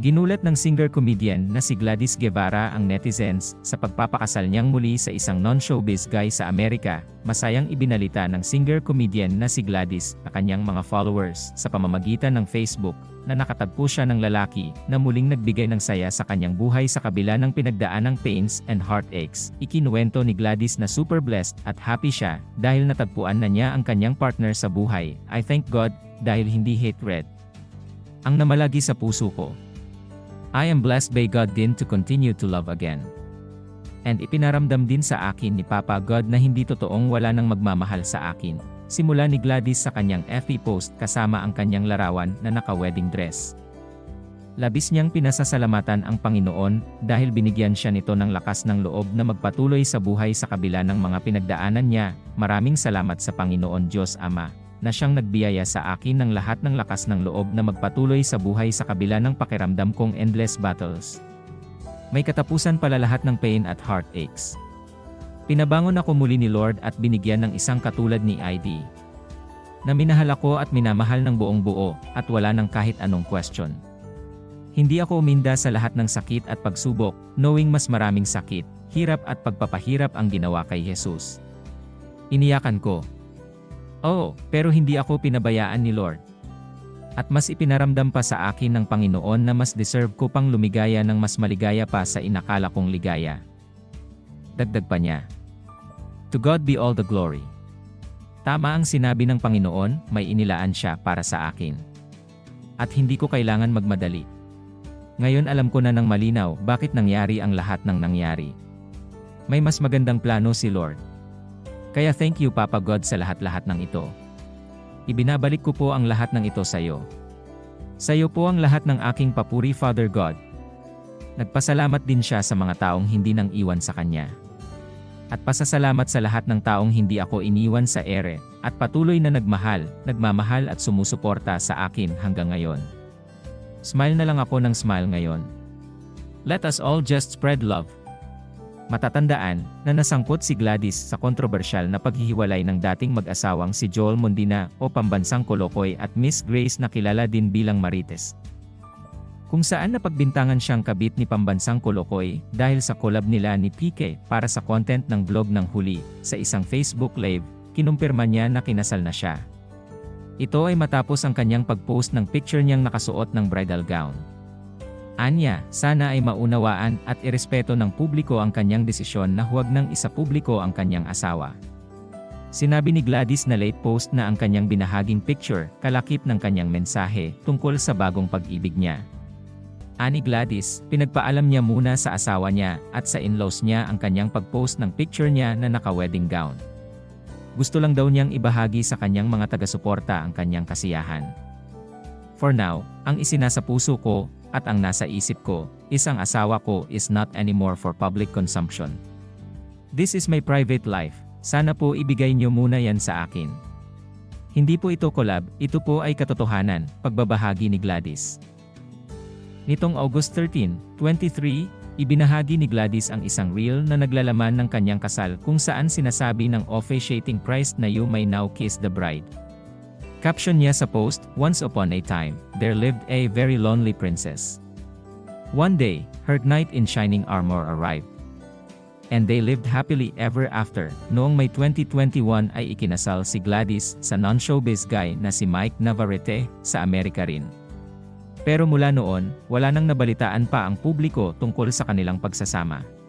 Ginulat ng singer-comedian na si Gladys Guevara ang netizens sa pagpapakasal niyang muli sa isang non-showbiz guy sa Amerika. Masayang ibinalita ng singer-comedian na si Gladys na kanyang mga followers sa pamamagitan ng Facebook na nakatagpo siya ng lalaki na muling nagbigay ng saya sa kanyang buhay sa kabila ng pinagdaanang pains and heartaches. Ikinuwento ni Gladys na super blessed at happy siya dahil natagpuan na niya ang kanyang partner sa buhay. I thank God dahil hindi hatred. Ang namalagi sa puso ko. I am blessed by God din to continue to love again. And ipinaramdam din sa akin ni Papa God na hindi totoong wala nang magmamahal sa akin. Simula ni Gladys sa kanyang FB post kasama ang kanyang larawan na naka-wedding dress. Labis niyang pinasasalamatan ang Panginoon dahil binigyan siya nito ng lakas ng loob na magpatuloy sa buhay sa kabila ng mga pinagdaanan niya. Maraming salamat sa Panginoon Diyos Ama na siyang nagbiyaya sa akin ng lahat ng lakas ng loob na magpatuloy sa buhay sa kabila ng pakiramdam kong endless battles. May katapusan pala lahat ng pain at heartaches. Pinabangon ako muli ni Lord at binigyan ng isang katulad ni ID. Na minahal ako at minamahal ng buong buo at wala ng kahit anong question. Hindi ako uminda sa lahat ng sakit at pagsubok, knowing mas maraming sakit, hirap at pagpapahirap ang ginawa kay Jesus. Iniyakan ko, Oo, pero hindi ako pinabayaan ni Lord. At mas ipinaramdam pa sa akin ng Panginoon na mas deserve ko pang lumigaya ng mas maligaya pa sa inakala kong ligaya. Dagdag pa niya. To God be all the glory. Tama ang sinabi ng Panginoon, may inilaan siya para sa akin. At hindi ko kailangan magmadali. Ngayon alam ko na ng malinaw bakit nangyari ang lahat ng nangyari. May mas magandang plano si Lord. Kaya thank you Papa God sa lahat-lahat ng ito. Ibinabalik ko po ang lahat ng ito sa iyo. Sa iyo po ang lahat ng aking papuri Father God. Nagpasalamat din siya sa mga taong hindi nang iwan sa kanya. At pasasalamat sa lahat ng taong hindi ako iniwan sa ere, at patuloy na nagmahal, nagmamahal at sumusuporta sa akin hanggang ngayon. Smile na lang ako ng smile ngayon. Let us all just spread love. Matatandaan na nasangkot si Gladys sa kontrobersyal na paghihiwalay ng dating mag-asawang si Joel Mundina o pambansang Kolokoy at Miss Grace na kilala din bilang Marites. Kung saan napagbintangan siyang kabit ni pambansang Kolokoy dahil sa collab nila ni PK para sa content ng vlog ng huli sa isang Facebook live, kinumpirma niya na kinasal na siya. Ito ay matapos ang kanyang pag-post ng picture niyang nakasuot ng bridal gown. Anya, sana ay maunawaan at irespeto ng publiko ang kanyang desisyon na huwag nang isapubliko ang kanyang asawa. Sinabi ni Gladys na late post na ang kanyang binahaging picture, kalakip ng kanyang mensahe tungkol sa bagong pag-ibig niya. Ani Gladys, pinagpaalam niya muna sa asawa niya at sa in-laws niya ang kanyang pag-post ng picture niya na naka-wedding gown. Gusto lang daw niyang ibahagi sa kanyang mga taga-suporta ang kanyang kasiyahan. For now, ang isinasa puso ko, at ang nasa isip ko, is ang asawa ko is not anymore for public consumption. This is my private life, sana po ibigay niyo muna yan sa akin. Hindi po ito collab, ito po ay katotohanan, pagbabahagi ni Gladys. Nitong August 13, 23, ibinahagi ni Gladys ang isang reel na naglalaman ng kanyang kasal kung saan sinasabi ng officiating priest na you may now kiss the bride. Caption niya sa post, Once upon a time, there lived a very lonely princess. One day, her knight in shining armor arrived. And they lived happily ever after. Noong May 2021 ay ikinasal si Gladys sa non-showbiz guy na si Mike Navarrete sa Amerika rin. Pero mula noon, wala nang nabalitaan pa ang publiko tungkol sa kanilang pagsasama.